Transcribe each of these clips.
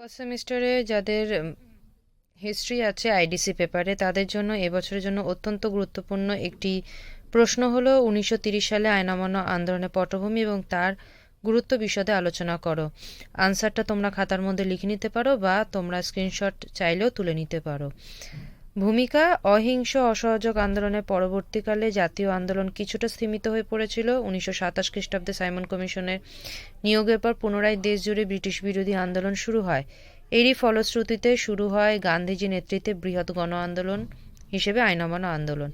First সেমিস্টারে যাদের history আছে আইডিসি পেপারে তাদের জন্য এবছরের জন্য অত্যন্ত গুরুত্বপূর্ণ একটি প্রশ্ন হলো, উনিশশো সালে আইন অমান্য আন্দোলনের পটভূমি এবং তার গুরুত্ব বিশদে আলোচনা করো। আনসারটা তোমরা খাতার মধ্যে লিখে নিতে পারো বা তোমরা স্ক্রিনশট চাইলেও তুলে নিতে পারো। ভূমিকা, অহিংস, অসহযোগ আন্দোলনের পরবর্তীকালে জাতীয় আন্দোলন কিছুটা স্থিমিত হয়ে পড়েছিল। উনিশশো সাতাশ খ্রিস্টাব্দে সাইমন কমিশনের নিয়োগের পর পুনরায় দেশ জুড়ে ব্রিটিশ বিরোধী আন্দোলন শুরু হয়। এরই ফলশ্রুতিতে শুরু হয় গান্ধীজি নেতৃত্বে বৃহৎ গণ আন্দোলন হিসেবে আইন আন্দোলন।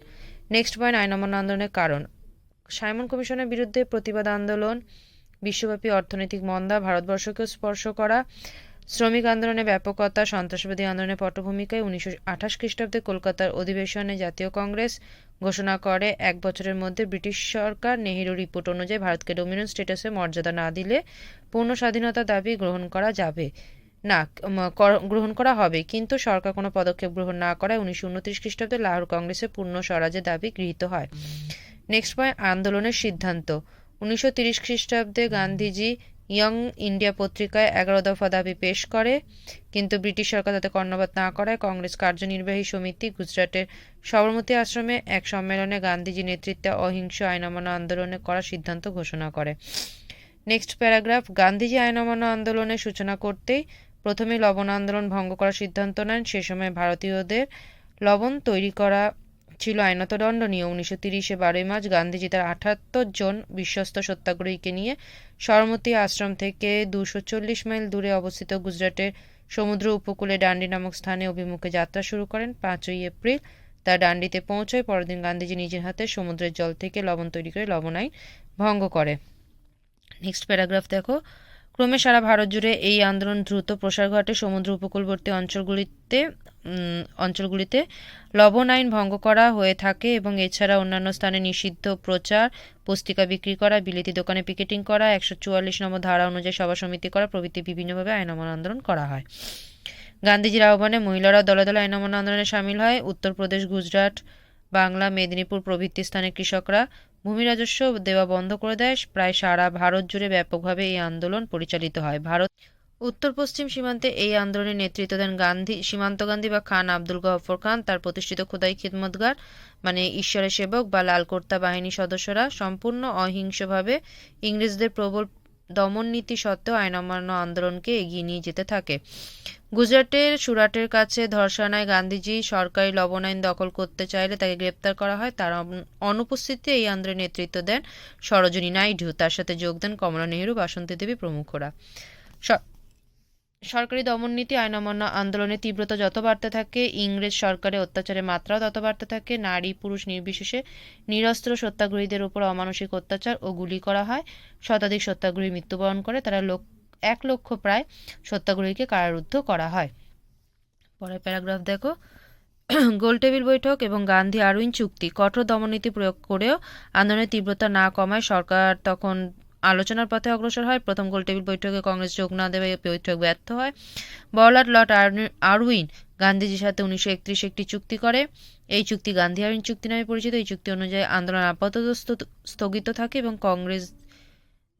নেক্সট পয়েন্ট আইন আন্দোলনের কারণ। সাইমন কমিশনের বিরুদ্ধে প্রতিবাদ আন্দোলন, বিশ্বব্যাপী অর্থনৈতিক মন্দা, ভারতবর্ষকেও স্পর্শ করা শ্রমিক আন্দোলনে ব্যাপকতা, সন্ত্রাসবাদী আন্দোলনের পটভূমিকায় উনিশশো আঠাশ খ্রিস্টাব্দে কলকাতার অধিবেশনে জাতীয় কংগ্রেস ঘোষণা করে, এক বছরের মধ্যে ব্রিটিশ সরকার নেহেরু রিপোর্ট অনুযায়ী ভারতকে ডোমিনিয়ন স্টেটাসে মর্যাদা না দিলে পূর্ণ স্বাধীনতা দাবি গ্রহণ করা যাবে। না গ্রহণ করা হবে, কিন্তু সরকার কোনো পদক্ষেপ গ্রহণ না করায় উনিশশো উনত্রিশ খ্রিস্টাব্দে লাহোর কংগ্রেসে পূর্ণ স্বরাজের দাবি গৃহীত হয়। নেক্সট পয়েন্ট আন্দোলনের সিদ্ধান্ত। উনিশশো তিরিশ খ্রিস্টাব্দে গান্ধীজি ইয়ং ইন্ডিয়া পত্রিকায় এগারো দফা দাবি পেশ করে, কিন্তু ব্রিটিশ সরকার তাতে কর্ণপাত না করায় কংগ্রেস কার্যনির্বাহী সমিতি গুজরাটের সবরমতী আশ্রমে এক সম্মেলনে গান্ধীজি নেতৃত্বে অহিংস আইন অমান্য আন্দোলনে করার সিদ্ধান্ত ঘোষণা করে। নেক্সট প্যারাগ্রাফ, গান্ধীজি আইন অমান্য আন্দোলনের সূচনা করতেই প্রথমে লবণ আন্দোলন ভঙ্গ করার সিদ্ধান্ত নেন। সে সময় ভারতীয়দের লবণ তৈরি করা ছিল আইনত দণ্ডনীয় উনিশশো তিরিশে বারোই মার্চ গান্ধীজি তার আঠাত্তর জন বিশ্বস্ত সত্যাগ্রহীকে নিয়ে সরমতী আশ্রম থেকে দুশো চল্লিশ মাইল দূরে অবস্থিত গুজরাটের সমুদ্র উপকূলে ডান্ডি নামক স্থানে অভিমুখে যাত্রা শুরু করেন। পাঁচই এপ্রিল তার ডান্ডিতে পৌঁছয়। পরদিন গান্ধীজি নিজের হাতে সমুদ্রের জল থেকে লবণ তৈরি করে লবণ আইন ভঙ্গ করে। নেক্সট প্যারাগ্রাফ দেখো। ক্রমে সারা ভারত জুড়ে এই আন্দোলন দ্রুত প্রসার ঘটে। সমুদ্র উপকূলবর্তী অঞ্চলগুলিতে অঞ্চলগুলিতে লবণ আইন ভঙ্গ করা হয়ে থাকে এবং এছাড়া অন্যান্য স্থানে নিষিদ্ধ প্রচার, পুস্তিকা বিক্রি করা, বিলেতি দোকানে পিকেটিং করা, একশো চুয়াল্লিশ নম্বর ধারা অনুযায়ী সভা সমিতি করা, প্রভৃতি বিভিন্নভাবে আইন অমান্য আন্দোলন করা হয়। গান্ধীজির আহ্বানে মহিলারা দলে দলে আইন অমান্য আন্দোলনে সামিল হয়। উত্তরপ্রদেশ, গুজরাট, বাংলা, মেদিনীপুর প্রভৃতি স্থানে কৃষকরা ভূমি রাজস্ব দেওয়া বন্ধ করে দেয়। প্রায় সারা ভারত জুড়ে ব্যাপকভাবে এই আন্দোলন পরিচালিত হয়। ভারত উত্তর পশ্চিম সীমান্তে এই আন্দোলনের নেতৃত্ব দেন গান্ধী, সীমান্ত গান্ধী বা খান আব্দুল গফর খান। তার প্রতিষ্ঠিত খোদাই খিদমতগার মানে ঈশ্বরের সেবক বা লালকর্তা বাহিনী সদস্যরা সম্পূর্ণ অহিংসভাবে ইংরেজদের প্রবল দমন নীতি সত্ত্বেও আইন অমান্য আন্দোলনকে এগিয়ে নিয়ে যেতে থাকে। গুজরাটের সুরাটের কাছে ধর্ষণায় গান্ধীজি সরকারি লবণ আইন দখল করতে চাইলে তাকে গ্রেপ্তার করা হয়। তার অন- অনুপস্থিতিতে এই আন্দোলনের নেতৃত্ব দেন সরোজিনী নাইডু। তার সাথে যোগ দেন কমলা নেহরু, বাসন্তী দেবী প্রমুখরা। সরকারি দমননীতি আইন অমান্য আন্দোলনের তীব্রতা যত বাড়তে থাকে, ইংরেজ সরকারের অত্যাচারের মাত্রাও তত বাড়তে থাকে, নারী, পুরুষ নির্বিশেষে নিরস্ত্র সত্যাগ্রহীদের উপর অমানসিক অত্যাচার ও গুলি করা হয়। শতাধিক সত্যাগ্রহী মৃত্যুবরণ করে, তারা লোক, এক লক্ষ প্রায় সত্যাগ্রহীকে কারারুদ্ধ করা হয়। পরের প্যারাগ্রাফ দেখো। গোলটেবিল বৈঠক এবং গান্ধী আরউইন চুক্তি। কঠোর দমননীতি প্রয়োগ করেও আন্দোলনের তীব্রতা না কমায় সরকার তখন আলোচনার পথে অগ্রসর হয়। প্রথম গোলটেবিল বৈঠকে কংগ্রেস যোগ না দেবে বৈঠক ব্যর্থ হয়। বলার লর্ড আরউইন গান্ধীজির সাথে উনিশশো একত্রিশ একটি চুক্তি করে। এই চুক্তি গান্ধী আরউইন চুক্তি নামে পরিচিত। এই চুক্তি অনুযায়ী আন্দোলন আপাতত স্থ- স্থগিত থাকে এবং কংগ্রেস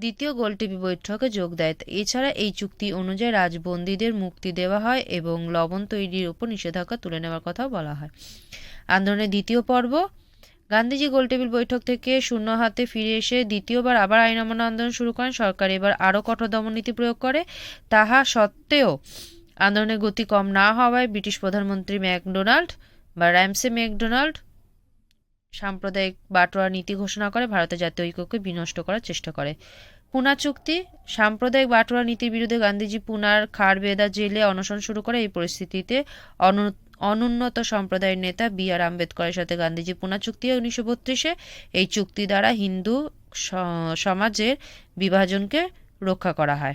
দ্বিতীয় গোলটেবিল বৈঠকে যোগ দেয়। এছাড়া এই চুক্তি অনুযায়ী রাজবন্দীদের মুক্তি দেওয়া হয় এবং লবণ তৈরির উপর নিষেধাজ্ঞা তুলে নেওয়ার কথাও বলা হয়। আন্দোলনের দ্বিতীয় পর্ব গান্ধীজি গোলটেবিল বৈঠক থেকে শূন্য হাতে ফিরে এসে দ্বিতীয়বার আবার আইন অমান্য আন্দোলন শুরু করেন। সরকার এবার আরও কঠোর দমননীতি প্রয়োগ করে। তাহা সত্ত্বেও আন্দোলনের গতি কম না হওয়ায় ব্রিটিশ প্রধানমন্ত্রী ম্যাকডোনাল্ড বা র্যামসে ম্যাকডোনাল্ড সাম্প্রদায়িক বাটোয়ারা নীতি ঘোষণা করে ভারতের জাতীয় ঐক্যকে বিনষ্ট করার চেষ্টা করে। পুনা চুক্তি, সাম্প্রদায়িক বাটোয়ারা নীতির বিরুদ্ধে গান্ধীজি পুনার খারবেদা জেলে অনশন শুরু করে। এই পরিস্থিতিতে অনু- অনুন্নত সম্প্রদায়ের নেতা বি আর আম্বেদকরের সাথে গান্ধীজি পুনা চুক্তি হয় উনিশশো বত্রিশে। এই চুক্তি দ্বারা হিন্দু সমাজের বিভাজনকে রক্ষা করা হয়।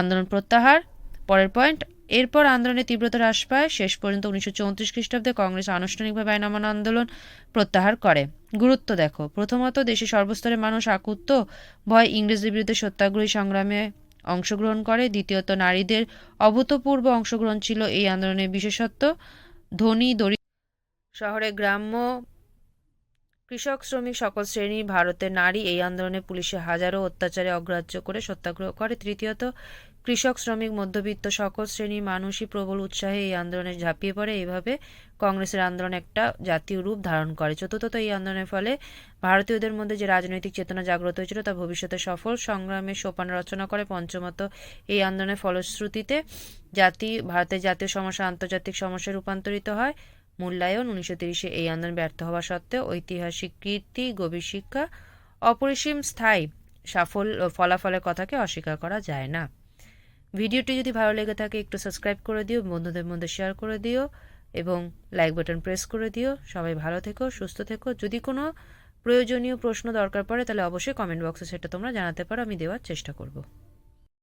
আন্দোলন প্রত্যাহার, পরের পয়েন্ট, এরপর আন্দোলনের তীব্রতা হ্রাস পায়। শেষ পর্যন্ত উনিশশো চৌত্রিশ খ্রিস্টাব্দে কংগ্রেস আনুষ্ঠানিকভাবে আইন অমান্য আন্দোলন প্রত্যাহার করে। গুরুত্ব দেখো, প্রথমত দেশের সর্বস্তরের মানুষ আকুত, ভয় ইংরেজদের বিরুদ্ধে সত্যাগ্রহী সংগ্রামে অংশগ্রহণ করে। দ্বিতীয়ত, নারীদের অভূতপূর্ব অংশগ্রহণ ছিল এই আন্দোলনের বিশেষত্ব। ধনী, দরিদ্র শহরে গ্রাম্য কৃষক, শ্রমিক সকল শ্রেণির ভারতের নারী এই আন্দোলনে পুলিশে হাজারো অত্যাচারে অগ্রাহ্য করে সত্যাগ্রহ করে। তৃতীয়ত কৃষক, শ্রমিক, মধ্যবিত্ত সকল শ্রেণির মানুষই প্রবল উৎসাহে এই আন্দোলনে ঝাঁপিয়ে পড়ে। এইভাবে কংগ্রেসের আন্দোলন একটা জাতীয় রূপ ধারণ করে। চতুর্থত এই আন্দোলনের ফলে ভারতীয়দের মধ্যে যে রাজনৈতিক চেতনা জাগ্রত হয়েছিল, তা ভবিষ্যতে সফল সংগ্রামের সোপান রচনা করে। পঞ্চমত এই আন্দোলনের ফলশ্রুতিতে জাতি, ভারতের জাতীয় সমস্যা আন্তর্জাতিক সমস্যায় রূপান্তরিত হয়। মূল্যায়ন উনিশশো তিরিশে এই আন্দোলন ব্যর্থ হওয়া সত্ত্বেও ঐতিহাসিক কীর্তি, গভীর শিক্ষা, অপরিসীম স্থায়ী সাফল্য, ফলাফলের কথাকে অস্বীকার করা যায় না। ভিডিওটি যদি ভালো লেগে থাকে, একটু সাবস্ক্রাইব করে দিও, বন্ধুদের মধ্যে শেয়ার করে দিও এবং লাইক বাটন প্রেস করে দিও। সবাই ভালো থেকো, সুস্থ থেকো। যদি কোনো প্রয়োজনীয় প্রশ্ন দরকার পড়ে, তাহলে অবশ্যই কমেন্ট বক্সে সেটা তোমরা জানাতে পারো, আমি দেওয়ার চেষ্টা করব।